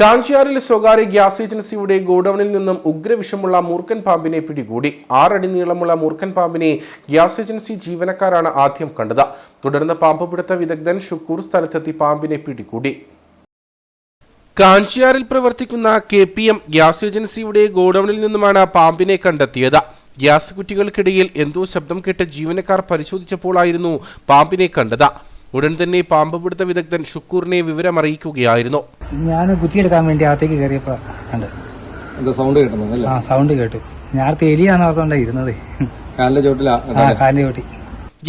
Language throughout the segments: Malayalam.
കാഞ്ചിയാറിൽ സ്വകാര്യ ഗ്യാസ് ഏജൻസിയുടെ ഗോഡൌണിൽ നിന്നും ഉഗ്രവിഷമുള്ള മൂർഖൻ പാമ്പിനെ പിടികൂടി. ആറടി നീളമുള്ള മൂർഖൻ പാമ്പിനെ ഗ്യാസ് ഏജൻസി ജീവനക്കാരാണ് ആദ്യം കണ്ടത്. തുടർന്ന് പാമ്പ് പിടുത്ത വിദഗ്ധൻ ഷുക്കൂർ സ്ഥലത്തെത്തി പാമ്പിനെ പിടികൂടി. കാഞ്ചിയാറിൽ പ്രവർത്തിക്കുന്ന കെ പി എം ഗ്യാസ് ഏജൻസിയുടെ ഗോഡൌണിൽ നിന്നുമാണ് പാമ്പിനെ കണ്ടെത്തിയത്. ഗ്യാസ് കുറ്റികൾക്കിടയിൽ എന്തോ ശബ്ദം കേട്ട ജീവനക്കാർ പരിശോധിച്ചപ്പോഴായിരുന്നു പാമ്പിനെ കണ്ടത്. ഉടൻ തന്നെ പാമ്പ് പിടുത്ത വിദഗ്ധൻ ഷുക്കൂറിനെ വിവരമറിയിക്കുകയായിരുന്നു ഞാൻ കുത്തിയെടുക്കാൻ വേണ്ടി അകത്തേക്ക് കയറിയപ്പോ സൗണ്ട് അല്ലേ? ആ സൗണ്ട് കേട്ടു. ഞാൻ എലിയാന്ന് ഓർത്തോണ്ടാ ഇരുന്നത്. കാലിന്റെ ചോട്ടിലാ ആ കാലിന്റെ ചോട്ടി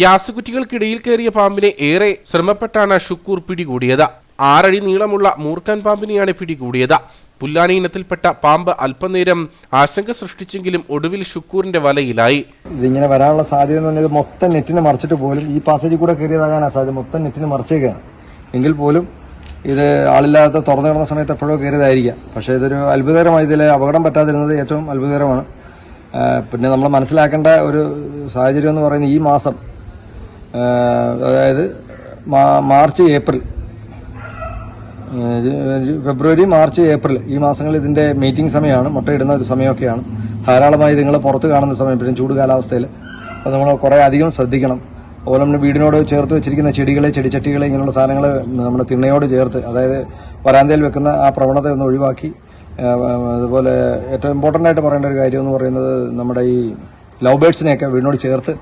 ഗ്യാസ് കുറ്റികൾക്കിടയിൽ കയറിയ പാമ്പിനെ ഏറെ ശ്രമപ്പെട്ടാണ് ഷുക്കൂർ പിടികൂടിയത്. ആറടി നീളമുള്ള മൂർഖൻ പാമ്പിനെയാണ് പിടികൂടിയത്. പുല്ലാനി ഇനത്തിൽപ്പെട്ട പാമ്പ് അല്പനേരം ആശങ്ക സൃഷ്ടിച്ചെങ്കിലും ഒടുവിൽ ഷുക്കൂറിന്റെ വലയിലായി. ഇതിങ്ങനെ വരാനുള്ള സാധ്യത എന്ന് പറഞ്ഞാൽ മൊത്തം നെറ്റിന് മറിച്ചിട്ട് പോലും ഈ പാസേജിൽ കൂടെ കയറിയതാകാനാണ് സാധ്യത. മൊത്തം നെറ്റിന് മറിച്ചേക്കാണ്. എങ്കിൽ പോലും ഇത് ആളില്ലാത്ത തുറന്നു കിടന്ന സമയത്ത് എപ്പോഴോ കയറിയതായിരിക്കാം പക്ഷേ ഇതൊരു അത്ഭുതകരമായി ഇതിൽ അപകടം പറ്റാതിരുന്നത് ഏറ്റവും അത്ഭുതകരമാണ്. പിന്നെ നമ്മൾ മനസ്സിലാക്കേണ്ട ഒരു സാഹചര്യം എന്ന് പറയുന്നത് ഈ മാസം അതായത് March April February March April ഈ മാസങ്ങളിൽ ഇതിന്റെ മീറ്റിംഗ് സമയമാണ്. മുട്ടയിടുന്ന ഒരു സമയമൊക്കെയാണ്. ധാരാളമായി നിങ്ങൾ പുറത്ത് കാണുന്ന സമയം പിന്നെ ചൂട് കാലാവസ്ഥയിൽ അപ്പോൾ നമ്മൾ കുറേ അധികം ശ്രദ്ധിക്കണം. അതുപോലെ നമ്മുടെ വീടിനോട് ചേർത്ത് വെച്ചിരിക്കുന്ന ചെടികളെ ചെടിച്ചട്ടികളെ ഇങ്ങനെയുള്ള സാധനങ്ങൾ നമ്മുടെ തിണ്ണയോട് ചേർത്ത് അതായത് വരാന്തയിൽ വെക്കുന്ന ആ പ്രവണത ഒന്ന് ഒഴിവാക്കി. അതുപോലെ ഏറ്റവും ഇമ്പോർട്ടന്റ് ആയിട്ട് പറയേണ്ട ഒരു കാര്യം എന്ന് പറയുന്നത് നമ്മുടെ ഈ ലവ് ബേഡ്സിനെയൊക്കെ വീടിനോട് ചേർത്ത്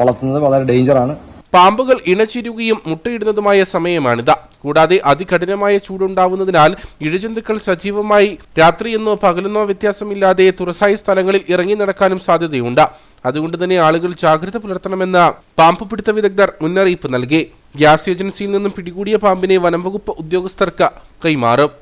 വളർത്തുന്നത് വളരെ ഡേഞ്ചറാണ്. പാമ്പുകൾ ഇണചിരുകയും മുട്ടയിടുന്നതുമായ സമയമാണിത്. കൂടാതെ അതികഠിനമായ ചൂടുണ്ടാവുന്നതിനാൽ ഇഴജന്തുക്കൾ സജീവമായി രാത്രിയെന്നോ പകലെന്നോ വ്യത്യാസമില്ലാതെ തുറസായ സ്ഥലങ്ങളിൽ ഇറങ്ങി നടക്കാനും സാധ്യതയുണ്ട്. അതുകൊണ്ട് തന്നെ ആളുകൾ ജാഗ്രത പുലർത്തണമെന്ന് പാമ്പ് പിടുത്ത വിദഗ്ധർ മുന്നറിയിപ്പ് നൽകി. ഗ്യാസ് ഏജൻസിയിൽ നിന്നും പിടികൂടിയ പാമ്പിനെ വനംവകുപ്പ് ഉദ്യോഗസ്ഥർക്ക് കൈമാറും.